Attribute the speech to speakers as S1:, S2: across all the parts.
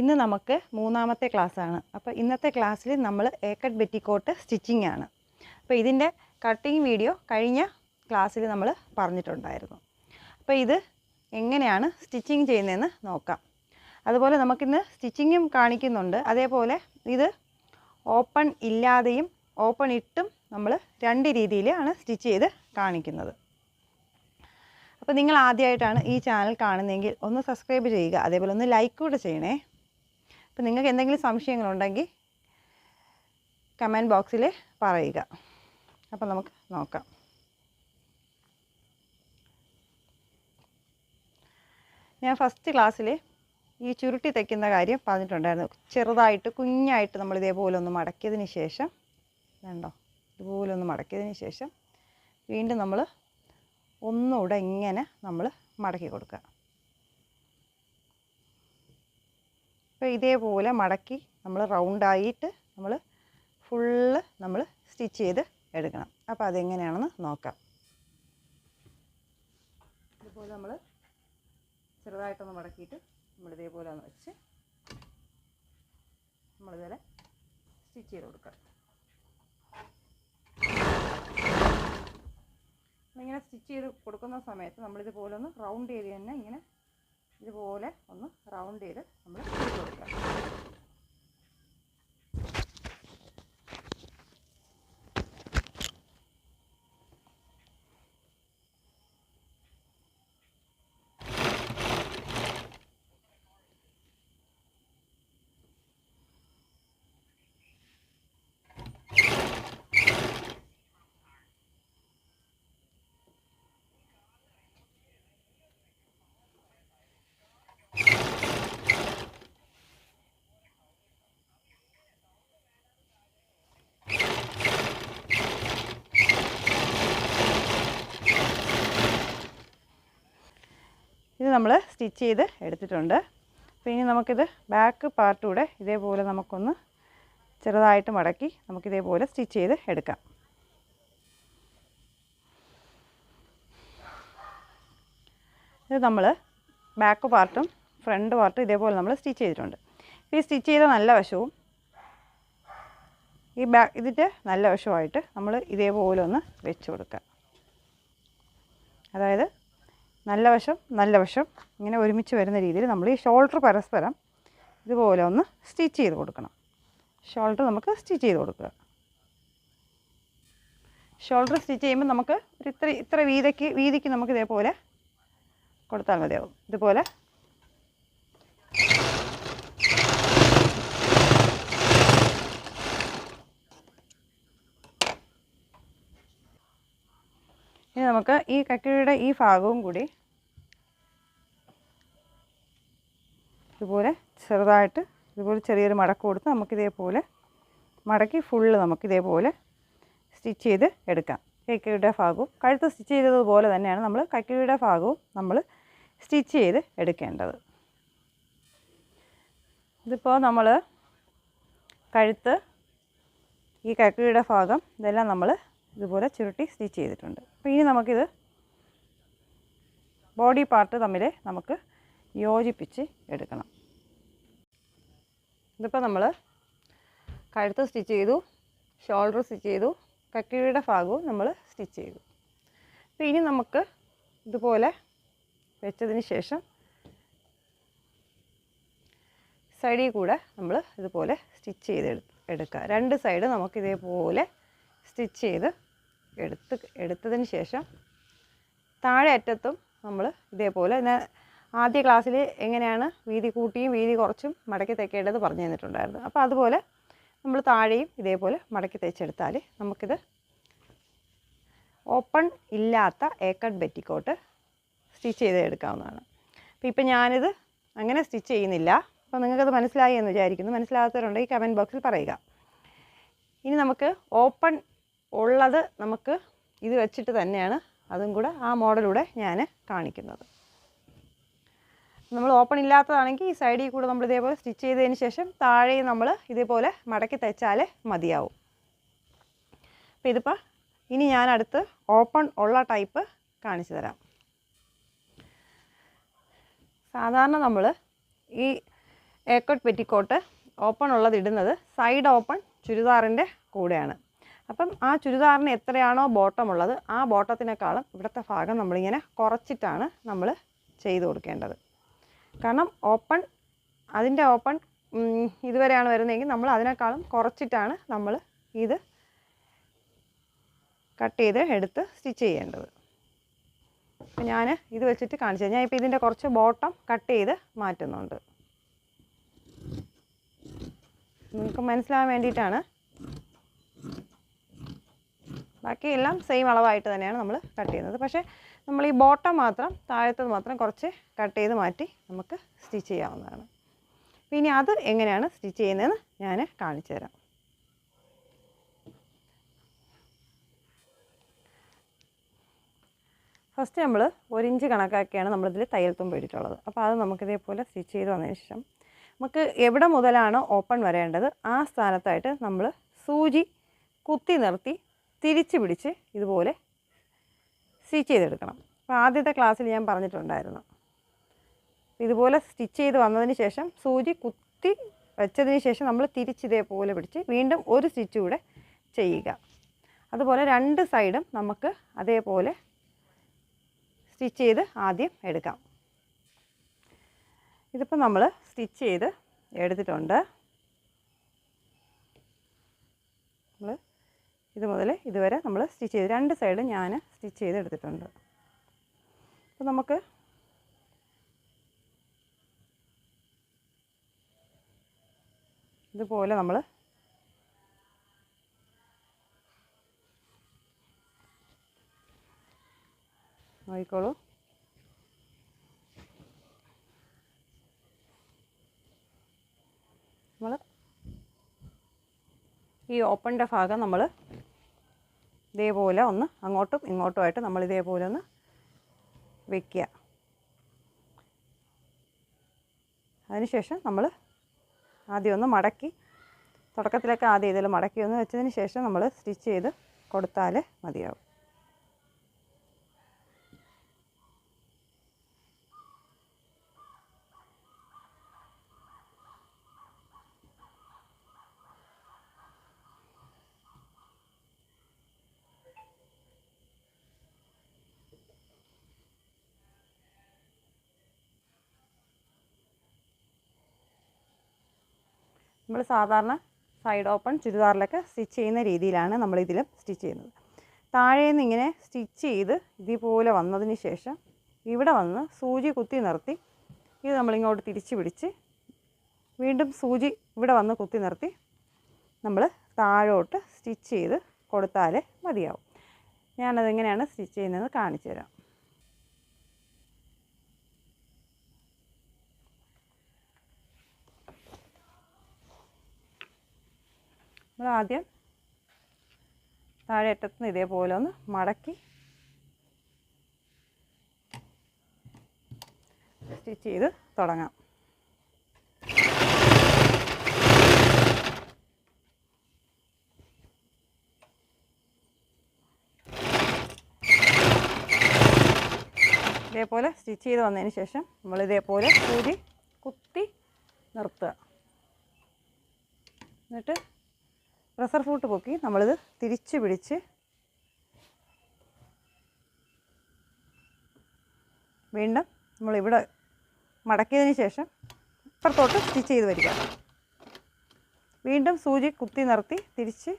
S1: ഇന്ന് നമുക്ക് മൂന്നാമത്തെ ക്ലാസ്സാണ്. അപ്പോൾ ഇന്നത്തെ ക്ലാസ്സിൽ നമ്മൾ ഏക്കട്ട് ബെറ്റിക്കോട്ട് സ്റ്റിച്ചിങ് ആണ്. അപ്പോൾ ഇതിന്റെ കട്ടിങ് വീഡിയോ കഴിഞ്ഞ ക്ലാസ്സിൽ നമ്മൾ പറഞ്ഞിട്ടുണ്ടായിരുന്നു. അപ്പോൾ ഇത് എങ്ങനെയാണ് സ്റ്റിച്ചിങ് ചെയ്യുന്നതെന്ന് നോക്കാം. അതുപോലെ നമുക്കിന്ന് സ്റ്റിച്ചിങ്ങും കാണിക്കുന്നുണ്ട്. അതേപോലെ ഇത് ഓപ്പൺ ഇല്ലാതെയും ഓപ്പൺ ഇട്ടും നമ്മൾ രണ്ട് രീതിയിലാണ് സ്റ്റിച്ച് ചെയ്ത് കാണിക്കുന്നത്. അപ്പോൾ നിങ്ങൾ ആദ്യമായിട്ടാണ് ഈ ചാനൽ കാണുന്നതെങ്കിൽ ഒന്ന് സബ്സ്ക്രൈബ് ചെയ്യുക. അതേപോലെ ഒന്ന് ലൈക്ക് കൂടെ ചെയ്യണേ. അപ്പോൾ നിങ്ങൾക്ക് എന്തെങ്കിലും സംശയങ്ങളുണ്ടെങ്കിൽ കമന്റ് ബോക്സിൽ പറയുക. അപ്പം നമുക്ക് നോക്കാം. ഞാൻ ഫസ്റ്റ് ക്ലാസ്സിൽ ഈ ചുരുട്ടി തയ്ക്കുന്ന കാര്യം പറഞ്ഞിട്ടുണ്ടായിരുന്നു. ചെറുതായിട്ട് കുഞ്ഞായിട്ട് നമ്മൾ ഇതേപോലെ ഒന്ന് മടക്കിയതിന് ശേഷം വേണ്ടോ ഇതുപോലെ ഒന്ന് മടക്കിയതിന് ശേഷം വീണ്ടും നമ്മൾ ഒന്നുകൂടെ ഇങ്ങനെ നമ്മൾ മടക്കി കൊടുക്കുക. അപ്പോൾ ഇതേപോലെ മടക്കി നമ്മൾ റൗണ്ടായിട്ട് നമ്മൾ ഫുള്ള് നമ്മൾ സ്റ്റിച്ച് ചെയ്ത് എടുക്കണം. അപ്പോൾ അതെങ്ങനെയാണെന്ന് നോക്കാം. ഇതുപോലെ നമ്മൾ ചെറുതായിട്ടൊന്ന് മടക്കിയിട്ട് നമ്മൾ ഇതേപോലെ ഒന്ന് വെച്ച് നമ്മളിതുപോലെ സ്റ്റിച്ച് ചെയ്ത് കൊടുക്കുക ഇങ്ങനെ സ്റ്റിച്ച് ചെയ്ത് കൊടുക്കുന്ന സമയത്ത് നമ്മളിതുപോലെ ഒന്ന് റൗണ്ട് ചെയ്ത് തന്നെ ഇങ്ങനെ ഇതുപോലെ ഒന്ന് റൗണ്ട് ചെയ്ത് നമ്മൾ ചെയ്ത് നമ്മൾ സ്റ്റിച്ച് ചെയ്ത് എടുത്തിട്ടുണ്ട്. അപ്പോൾ ഇനി നമുക്കിത് ബാക്ക് പാർട്ട് കൂടെ ഇതേപോലെ നമുക്കൊന്ന് ചെറുതായിട്ട് മടക്കി നമുക്കിതേപോലെ സ്റ്റിച്ച് ചെയ്ത് എടുക്കാം. ഇത് നമ്മൾ ബാക്ക് പാർട്ടും ഫ്രണ്ട് പാർട്ടും ഇതേപോലെ നമ്മൾ സ്റ്റിച്ച് ചെയ്തിട്ടുണ്ട്. ഈ സ്റ്റിച്ച് ചെയ്ത നല്ല വശവും ഈ ബാക്ക് ഇതിന്റെ നല്ല വശമായിട്ട് നമ്മൾ ഇതേപോലെ ഒന്ന് വെച്ച് കൊടുക്കുക. അതായത് നല്ല വശം നല്ല വശം ഇങ്ങനെ ഒരുമിച്ച് വരുന്ന രീതിയിൽ നമ്മൾ ഈ ഷോൾഡർ പരസ്പരം ഇതുപോലെ ഒന്ന് സ്റ്റിച്ച് ചെയ്ത് കൊടുക്കണം. ഷോൾഡർ നമുക്ക് സ്റ്റിച്ച് ചെയ്ത് കൊടുക്കുക. ഷോൾഡർ സ്റ്റിച്ച് ചെയ്യുമ്പോൾ നമുക്ക് ഒരു ഇത്ര ഇത്ര വീതിക്ക് വീതിക്ക് നമുക്ക് ഇതേപോലെ കൊടുത്താൽ മതിയാവും. ഇതുപോലെ നമുക്ക് ഈ കക്കിഴിയുടെ ഈ ഭാഗവും കൂടി ഇതുപോലെ ചെറുതായിട്ട് ഇതുപോലെ ചെറിയൊരു മടക്ക് കൊടുത്ത് നമുക്കിതേപോലെ മടക്കി ഫുള്ള് നമുക്കിതേപോലെ സ്റ്റിച്ച് ചെയ്ത് എടുക്കാം. കൈക്കയുടെ ഭാഗവും കഴുത്ത് സ്റ്റിച്ച് ചെയ്തതുപോലെ തന്നെയാണ് നമ്മൾ കൈക്കയുടെ ഭാഗവും നമ്മൾ സ്റ്റിച്ച് ചെയ്ത് എടുക്കേണ്ടത്. ഇതിപ്പോൾ നമ്മൾ കഴുത്ത് ഈ കൈക്കയുടെ ഭാഗം ഇതെല്ലാം നമ്മൾ ഇതുപോലെ ചുരുട്ടി സ്റ്റിച്ച് ചെയ്തിട്ടുണ്ട്. അപ്പോൾ ഇനി നമുക്കിത് ബോഡി പാർട്ട് തമ്മിൽ നമുക്ക് യോജിപ്പിച്ച് എടുക്കണം. ഇതിപ്പോൾ നമ്മൾ കഴുത്ത് സ്റ്റിച്ച് ചെയ്തു ഷോൾഡർ സ്റ്റിച്ച് ചെയ്തു കക്കിഴിയുടെ ഭാഗവും നമ്മൾ സ്റ്റിച്ച് ചെയ്തു. അപ്പോൾ ഇനി നമുക്ക് ഇതുപോലെ വെച്ചതിന് ശേഷം സൈഡിൽ കൂടെ നമ്മൾ ഇതുപോലെ സ്റ്റിച്ച് ചെയ്ത് എടുക്കുക രണ്ട് സൈഡ് നമുക്ക് ഇതേപോലെ സ്റ്റിച്ച് ചെയ്ത് എടുത്ത് എടുത്തതിന് ശേഷം താഴെ അറ്റത്തും നമ്മൾ ഇതേപോലെ ഞാൻ ആദ്യ ക്ലാസ്സിൽ എങ്ങനെയാണ് വീതി കൂട്ടിയും വീതി കുറച്ചും മടക്കി തയ്ക്കേണ്ടത് പറഞ്ഞു തന്നിട്ടുണ്ടായിരുന്നു. അപ്പോൾ അതുപോലെ നമ്മൾ താഴെയും ഇതേപോലെ മടക്കി തയ്ച്ചെടുത്താൽ നമുക്കിത് ഓപ്പൺ ഇല്ലാത്ത ഏക്കഡ് ബെറ്റിക്കോട്ട് സ്റ്റിച്ച് ചെയ്ത് എടുക്കാവുന്നതാണ്. അപ്പോൾ ഇപ്പം ഞാനിത് അങ്ങനെ സ്റ്റിച്ച് ചെയ്യുന്നില്ല. അപ്പോൾ നിങ്ങൾക്കത് മനസ്സിലായി എന്ന് വിചാരിക്കുന്നു. മനസ്സിലാകാത്തവരുണ്ടെങ്കിൽ കമന്റ് ബോക്സിൽ പറയുക. ഇനി നമുക്ക് ഓപ്പൺ ഉള്ളത് നമുക്ക് ഇത് വെച്ചിട്ട് തന്നെയാണ് അതും കൂടെ ആ മോഡലൂടെ ഞാൻ കാണിക്കുന്നത്. നമ്മൾ ഓപ്പൺ ഇല്ലാത്തതാണെങ്കിൽ ഈ സൈഡിൽ കൂടെ നമ്മൾ ഇതേപോലെ സ്റ്റിച്ച് ചെയ്തതിന് ശേഷം താഴെ നമ്മൾ ഇതേപോലെ മടക്കി തയ്ച്ചാൽ മതിയാവും. അപ്പോൾ ഇതിപ്പോൾ ഇനി ഞാൻ അടുത്ത് ഓപ്പൺ ഉള്ള ടൈപ്പ് കാണിച്ചു തരാം. സാധാരണ നമ്മൾ ഈ ഏക്കോട്ട് പെറ്റിക്കോട്ട് ഓപ്പൺ ഉള്ളത് ഇടുന്നത് സൈഡ് ഓപ്പൺ ചുരിദാറിന്റെ കൂടെയാണ്. അപ്പം ആ ചുരിദാറിന് എത്രയാണോ ബോട്ടം ഉള്ളത് ആ ബോട്ടത്തിനേക്കാളും ഇവിടുത്തെ ഭാഗം നമ്മളിങ്ങനെ കുറച്ചിട്ടാണ് നമ്മൾ ചെയ്ത് കൊടുക്കേണ്ടത്. കാരണം ഓപ്പൺ അതിന്റെ ഓപ്പൺ ഇതുവരെയാണ് വരുന്നതെങ്കിൽ നമ്മൾ അതിനേക്കാളും കുറച്ചിട്ടാണ് നമ്മൾ ഇത് കട്ട് ചെയ്ത് എടുത്ത് സ്റ്റിച്ച് ചെയ്യേണ്ടത്. അപ്പം ഞാൻ ഇത് വെച്ചിട്ട് കാണിച്ചു ഞാൻ ഇപ്പോൾ ഇതിന്റെ കുറച്ച് ബോട്ടം കട്ട് ചെയ്ത് മാറ്റുന്നുണ്ട്. നിങ്ങൾക്ക് മനസ്സിലാവാൻ വേണ്ടിയിട്ടാണ് ബാക്കിയെല്ലാം സെയിം അളവായിട്ട് തന്നെയാണ് നമ്മൾ കട്ട് ചെയ്യുന്നത്. പക്ഷേ നമ്മൾ ഈ ബോട്ടം മാത്രം താഴത്തത് മാത്രം കുറച്ച് കട്ട് ചെയ്ത് മാറ്റി നമുക്ക് സ്റ്റിച്ച് ചെയ്യാവുന്നതാണ്. പിന്നെ അത് എങ്ങനെയാണ് സ്റ്റിച്ച് ചെയ്യുന്നതെന്ന് ഞാൻ കാണിച്ചു തരാം. ഫസ്റ്റ് നമ്മൾ ഒരു ഇഞ്ച് കണക്കാക്കിയാണ് നമ്മളിതിൽ തയ്യൽ തുമ്പ് ഇട്ടിട്ടുള്ളത്. അപ്പോൾ അത് നമുക്കിതേപോലെ സ്റ്റിച്ച് ചെയ്ത് വന്നതിന് ശേഷം നമുക്ക് എവിടെ മുതലാണോ ഓപ്പൺ വരേണ്ടത് ആ സ്ഥാനത്തായിട്ട് നമ്മൾ സൂചി കുത്തി നിർത്തി തിരിച്ച് പിടിച്ച് ഇതുപോലെ സ്റ്റിച്ച് ചെയ്തെടുക്കണം. അപ്പോൾ ആദ്യത്തെ ക്ലാസ്സിൽ ഞാൻ പറഞ്ഞിട്ടുണ്ടായിരുന്നു. ഇതുപോലെ സ്റ്റിച്ച് ചെയ്ത് വന്നതിന് ശേഷം സൂചി കുത്തി വെച്ചതിന് ശേഷം നമ്മൾ തിരിച്ച് ഇതേപോലെ പിടിച്ച് വീണ്ടും ഒരു സ്റ്റിച്ച് കൂടെ ചെയ്യുക. അതുപോലെ രണ്ട് സൈഡും നമുക്ക് അതേപോലെ സ്റ്റിച്ച് ചെയ്ത് ആദ്യം എടുക്കാം. ഇതിപ്പോൾ നമ്മൾ സ്റ്റിച്ച് ചെയ്ത് എടുത്തിട്ടുണ്ട്. നമ്മൾ ഇത് മുതൽ ഇതുവരെ നമ്മൾ സ്റ്റിച്ച് ചെയ്ത് രണ്ട് സൈഡും ഞാൻ സ്റ്റിച്ച് ചെയ്തെടുത്തിട്ടുണ്ട്. അപ്പോൾ നമുക്ക് ഇതുപോലെ നമ്മൾ നോക്കിക്കോളൂ. നമ്മൾ ഈ ഓപ്പണിന്റെ ഭാഗം നമ്മൾ ഇതേപോലെ ഒന്ന് അങ്ങോട്ടും ഇങ്ങോട്ടുമായിട്ട് നമ്മൾ ഇതേപോലെ ഒന്ന് വെക്കുക. അതിനുശേഷം നമ്മൾ ആദ്യം ഒന്ന് മടക്കി തുടക്കത്തിലൊക്കെ ആദ്യം ഇതിൽ മടക്കി ഒന്ന് വെച്ചതിന് ശേഷം നമ്മൾ സ്റ്റിച്ച് ചെയ്ത് കൊടുത്താൽ മതിയാവും. നമ്മൾ സാധാരണ സൈഡ് ഓപ്പൺ ചുരിദാറിലൊക്കെ സ്റ്റിച്ച് ചെയ്യുന്ന രീതിയിലാണ് നമ്മൾ ഇതിലും സ്റ്റിച്ച് ചെയ്യുന്നത്. താഴെ നിന്ന് ഇങ്ങനെ സ്റ്റിച്ച് ചെയ്ത് ഇതുപോലെ വന്നതിന് ശേഷം ഇവിടെ വന്ന് സൂചി കുത്തി നിർത്തി ഇത് നമ്മളിങ്ങോട്ട് തിരിച്ച് പിടിച്ച് വീണ്ടും സൂചി ഇവിടെ വന്ന് കുത്തി നിർത്തി നമ്മൾ താഴോട്ട് സ്റ്റിച്ച് ചെയ്ത് കൊടുത്താൽ മതിയാവും. ഞാനതെങ്ങനെയാണ് സ്റ്റിച്ച് ചെയ്യുന്നത് കാണിച്ചു തരാം. നമ്മൾ ആദ്യം താഴെ അറ്റത്തുനിന്ന് ഇതേപോലെ ഒന്ന് മടക്കി സ്റ്റിച്ച് ചെയ്ത് തുടങ്ങാം. ഇതേപോലെ സ്റ്റിച്ച് ചെയ്ത് വന്നതിന് ശേഷം നമ്മൾ ഇതേപോലെ കൂടി കുത്തി നിർത്തുക. എന്നിട്ട് പ്രഷർ ഫൂട്ട് പൊക്കി നമ്മളിത് തിരിച്ച് പിടിച്ച് വീണ്ടും നമ്മളിവിടെ മടക്കിയതിന് ശേഷം ഇപ്പുറത്തോട്ട് സ്റ്റിച്ച് ചെയ്ത് വരിക. വീണ്ടും സൂചി കുത്തി നിർത്തി തിരിച്ച്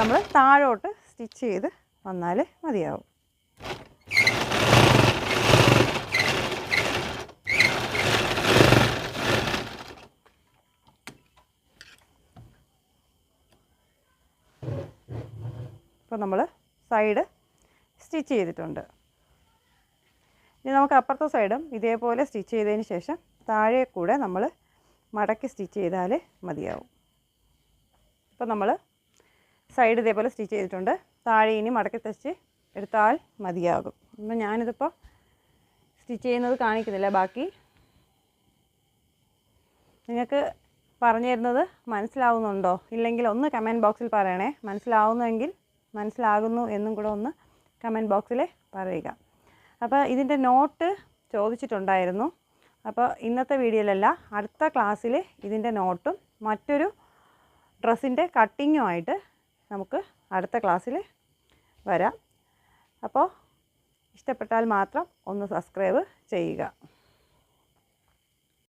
S1: നമ്മൾ താഴോട്ട് സ്റ്റിച്ച് ചെയ്ത് വന്നാൽ മതിയാവും. ഇപ്പോൾ നമ്മൾ സൈഡ് സ്റ്റിച്ച് ചെയ്തിട്ടുണ്ട്. ഇനി നമുക്ക് അപ്പുറത്തെ സൈഡും ഇതേപോലെ സ്റ്റിച്ച് ചെയ്തതിന് ശേഷം താഴെ കൂടെ നമ്മൾ മടക്കി സ്റ്റിച്ച് ചെയ്താൽ മതിയാവും. ഇപ്പോൾ നമ്മൾ സൈഡ് ഇതേപോലെ സ്റ്റിച്ച് ചെയ്തിട്ടുണ്ട്. താഴെ ഇനി മടക്കി തച്ച് എടുത്താൽ മതിയാകും. അപ്പം ഞാനിതിപ്പോൾ സ്റ്റിച്ച് ചെയ്യുന്നത് കാണിക്കുന്നില്ല. ബാക്കി നിങ്ങൾക്ക് പറഞ്ഞു തരുന്നത് മനസ്സിലാവുന്നുണ്ടോ? ഇല്ലെങ്കിൽ ഒന്ന് കമന്റ് ബോക്സിൽ പറയണേ. മനസ്സിലാവുന്നുവെങ്കിൽ മനസ്സിലാകുന്നു എന്നും കൂടെ ഒന്ന് കമന്റ് ബോക്സിൽ പറയുക. അപ്പോൾ ഇതിന്റെ നോട്ട് ചോദിച്ചിട്ടുണ്ടായിരുന്നു. അപ്പോൾ ഇന്നത്തെ വീഡിയോയിലല്ല അടുത്ത ക്ലാസ്സിൽ ഇതിന്റെ നോട്ടും മറ്റൊരു ഡ്രസ്സിന്റെ കട്ടിങ്ങുമായിട്ട് നമുക്ക് അടുത്ത ക്ലാസ്സിൽ വരാം. അപ്പോൾ ഇഷ്ടപ്പെട്ടാൽ മാത്രം ഒന്ന് സബ്സ്ക്രൈബ് ചെയ്യുക.